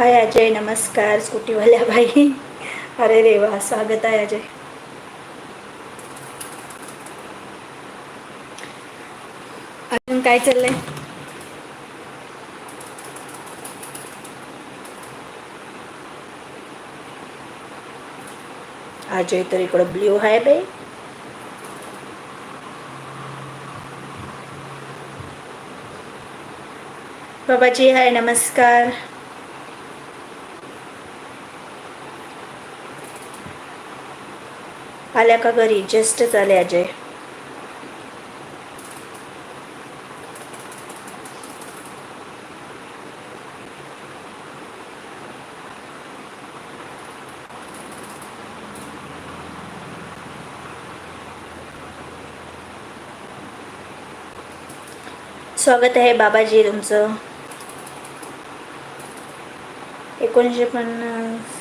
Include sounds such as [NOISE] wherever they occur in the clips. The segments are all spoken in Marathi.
हाय अजय नमस्कार स्कूटीवाल्या बाई. अरे देवा स्वागत आहे अजय अजून काय चाललंय? अजय तर इकडं ब्ल्यू आहे बाई. बाबाजी हाय नमस्कार. आल्या का घरी? जस्टच आले अजय. स्वागत आहे बाबाजी तुमचं. एकोणीसशे पन्नास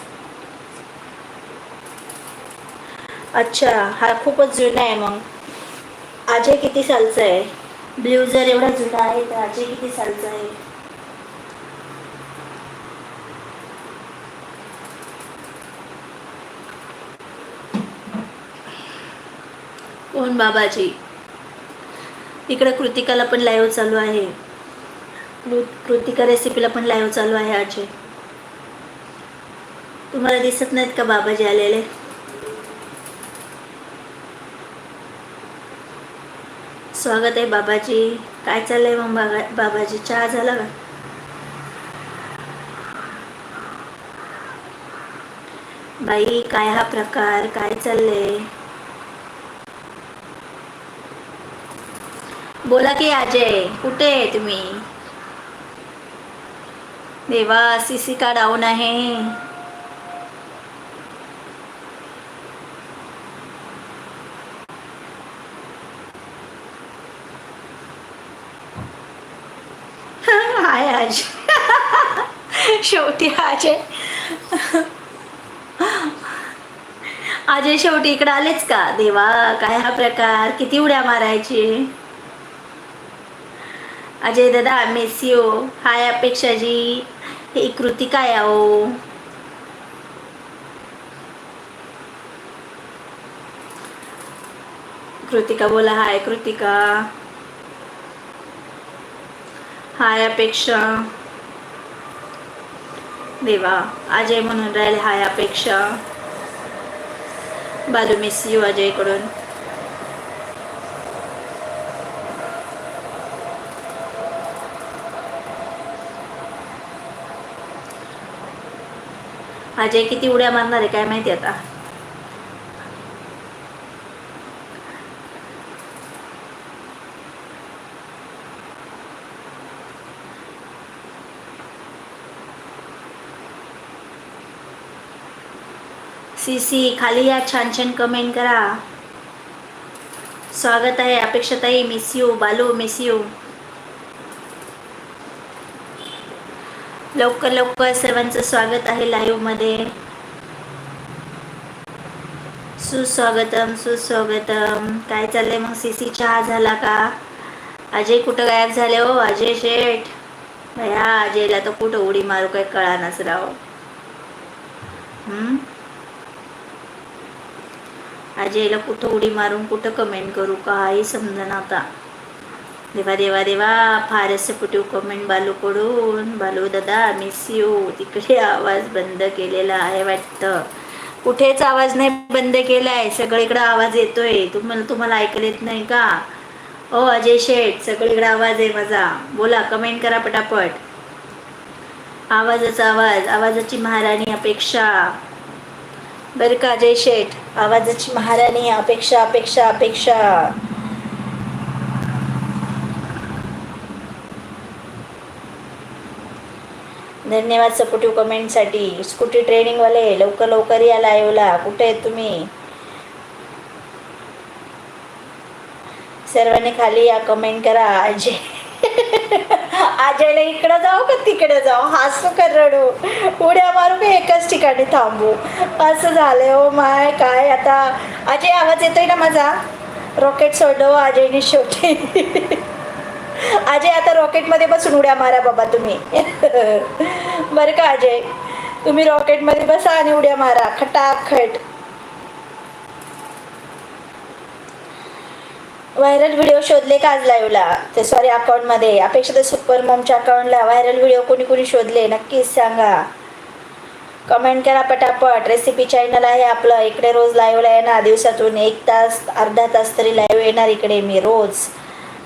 अच्छा हा खूपच जुना आहे मग. अजय किती सालचा आहे? ब्ल्यू जर एवढा जुना आहे तर अजय किती सालचा आहे? कोण बाबाजी? इकडं कृतिकाला पण लाईव्ह चालू आहे. कृतिका रेसिपीला पण लाईव्ह चालू आहे अजय तुम्हाला दिसत नाहीत का बाबाजी आलेले? स्वागत आहे बाबाजी. काय चाललंय मग बाबा बाबाजी? चहा झाला का? बाई काय हा प्रकार? काय चाललंय? बोला की अजय कुठे आहे तुम्ही? देवा सी सी का डाऊन आहे? हाय आज? शेवटी अजय. अजय शेवटी इकडे आलेच का? देवा काय हा प्रकार? किती उड्या मारायची? अजय दादा मिस यू हाय अपेक्षाजी. ही कृती आहे आहो कृतिका बोला हाय कृतिका. हाय अपेक्षा देवा अजय म्हणून राहिले हाय अपेक्षा बालू मिस यू अजयकडून. अजय किती उड्या मारणार आहे काय माहिती आता? सी सी खाली या छान छान कमेंट करा. स्वागत आहे अपेक्षाताई miss you Balu miss you लवकर लवकर सर्वांचं स्वागत आहे लाईव्हमध्ये. सुस्वागतम सुस्वागतम. काय चाललंय मग? सीसी चहा झाला का? अजय कुठं गायब झाले हो? अजय शेठ. भया अजयला तर कुठं उडी मारू काय कळा राव. हम्म? अजयला कुठं उडी मारून कुठं कमेंट करू? काही समजना आता. देवा देवा देवा फारच सपोर्टिव्ह कमेंट बालूकडून बालू दादा मिस यू तिकडे आवाज बंद केलेला आहे वाटतं. कुठेच आवाज नाही बंद केला आहे सगळीकडे आवाज येतोय. तुम्हाला तुम्हाला ऐकलं येत नाही का? ओ अजय शेठ सगळीकडे आवाज आहे माझा. बोला कमेंट करा पटापट. आवाजाचा आवाज. आवाजाची महाराणी अपेक्षा. बरं का अजय शेठ? आवाजाची महाराणी अपेक्षा अपेक्षा अपेक्षा. धन्यवाद सपोर्टिव्ह कमेंटसाठी. स्कूटी ट्रेनिंगवाले लवकर लवकर या लाईव्हला. कुठे आहेत तुम्ही? सर्वांनी खाली या कमेंट करा. अजय अजयला इकडं जाऊ का तिकडे जाऊ? हसू का रडू? उड्या मारू का एकाच ठिकाणी थांबू? असं झालंय. ओ माय काय आता? अजय आवाज येतोय ना माझा? रॉकेट सोडव अजयने शेवटी. अजय आता रॉकेटमध्ये बसून उड्या मारा बाबा तुम्ही. बरं का अजय? तुम्ही रॉकेटमध्ये बसा आणि उड्या मारा. खटाखट. व्हायरल व्हिडिओ शोधले का आज लाईव्हला ते सॉरी अकाउंटमध्ये अपेक्षा तर सुपर मॉमच्या अकाउंटला व्हायरल व्हिडिओ कोणी कोणी शोधले? नक्कीच सांगा. कमेंट करा पटापट. रेसिपी चॅनल आहे आपलं. इकडे रोज लाईव्हला येणार. दिवसातून एक तास अर्धा तास तरी लाईव्ह येणार इकडे मी रोज.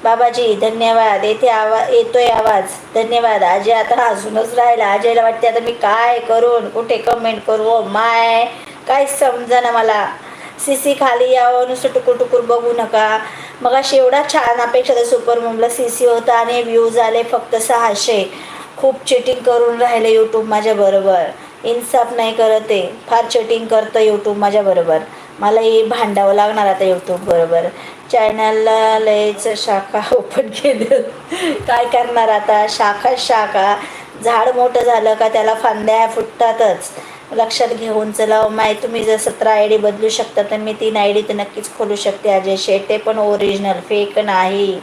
बाबाजी धन्यवाद. येथे आवाज येतोय आवाज. धन्यवाद. अजय आता अजूनच राहिला. अजयला वाटते आता मी काय करून कुठे कमेंट करू? ओ माय काय समजा ना मला. सी सी खाली यावं. नुसतं टुकूर टुकूर बघू नका. मग अशी एवढा छान अपेक्षा तर सुपर मुमला सी सी होता आणि व्ह्यूज आले फक्त सहाशे. खूप चिटिंग करून राहिले यूट्यूब माझ्याबरोबर इन्साफ नाही करत आहे फार चिटिंग करतं यूट्यूब माझ्याबरोबर मला हे भांडावं लागणार आता यूट्यूब बरोबर. चॅनलला लयच शाखा [LAUGHS] ओपन केलं. काय करणार आता? शाखा शाखा. झाड मोठं झालं का त्याला फांद्या फुटतातच. लक्षात घेऊन चला माय तुम्ही जर सतरा आय डी बदलू शकता तर मी तीन आय डी तर नक्कीच खोलू शकते अजय शेट. ते पण ओरिजिनल फेक नाही.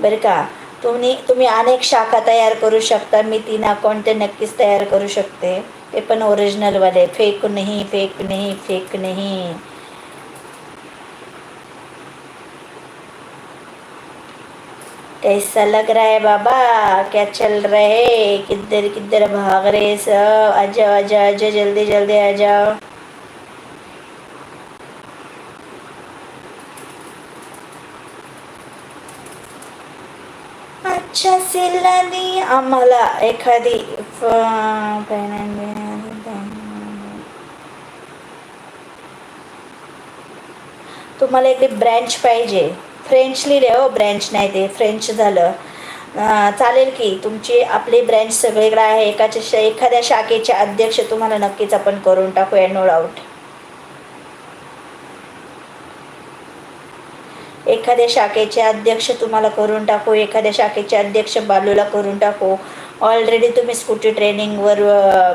बरं का? तुम्ही तुम्ही अनेक शाखा तयार करू शकता. मी तीन अकाउंट ते नक्कीच तयार करू शकते. ते पण ओरिजिनलवाले फेक नाही फेक नाही फेक नाही. कैसा लग रहा है बाबा, क्या चल रहा है? किधर किधर भाग रहे सब? आ जाओ आ जाओ आ जाओ, जल्दी जल्दी आ जाओ। अच्छा सिलानी आम्हाला एखादी तुम्हाला इकडे ब्रँच पाहिजे। फ्रेंच लिहिले हो ब्रँच नाही ते फ्रेंच झालं. चालेल की तुमची आपली ब्रँच सगळीकडे आहे एकाच्या शा एखाद्या शाखेचे अध्यक्ष तुम्हाला नक्कीच आपण करून टाकूया नो डाऊट एखाद्या शाखेचे अध्यक्ष तुम्हाला करून टाकू एखाद्या शाखेचे अध्यक्ष बालूला करून टाकू. ऑलरेडी तुम्ही स्कूटी ट्रेनिंगवर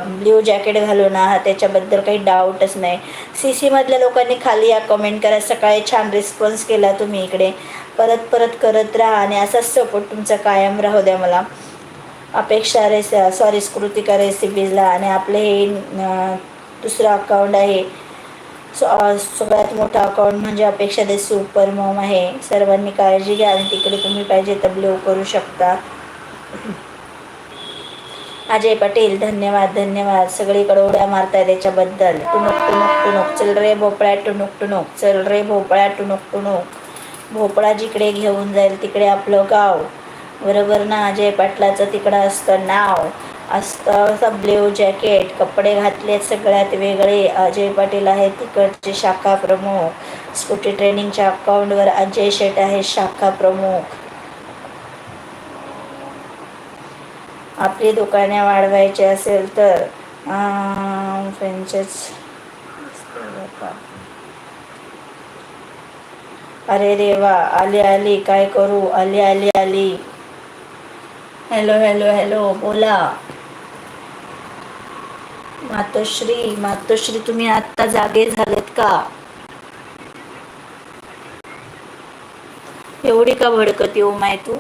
ब्ल्यू जॅकेट घालून आहात त्याच्याबद्दल काही डाऊटच नाही. सी सीमधल्या लोकांनी खाली या कमेंट करा सकाळी छान रिस्पॉन्स केला तुम्ही इकडे. परत परत करत राहा आणि असाच सपोर्ट तुमचा कायम राहू द्या मला. अपेक्षा रेस सॉरी स्कृतिका रेसिपीजला आणि आपले हे दुसरं अकाउंट आहे. स- सगळ्यात मोठं अकाउंट म्हणजे अपेक्षा दे सुपर मॉम आहे. सर्वांनी काळजी घ्या आणि तिकडे तुम्ही पाहिजे तर ब्लो करू शकता. अजय पटेल धन्यवाद धन्यवाद. सगळीकडे उड्या मारताय त्याच्याबद्दल. टुणूक टुणूक टुणूक. चल रे भोपळ्या टुणूक टुणूक. चल रे भोपळ्या टुणूक टुणूक. भोपळा जिकडे घेऊन जाईल तिकडे आपलं गाव. बरोबर ना अजय पाटलाचं तिकडं असतं नाव. असतं असं ब्ल्यू जॅकेट कपडे घातले सगळ्यात वेगळे. अजय पाटील आहे तिकडचे शाखा प्रमुख. स्कूटी ट्रेनिंगच्या अकाउंटवर अजय शेट आहे शाखा प्रमुख. आपली दुकाने वाढवायची असेल तर फ्रेंचेस. अरे देवा आली आली काय करू? आली आली आली. हॅलो हॅलो हॅलो बोला. मातोश्री मातोश्री तुम्ही आत्ता जागे झालेत का? एवढी का भडकती ओ माय तू?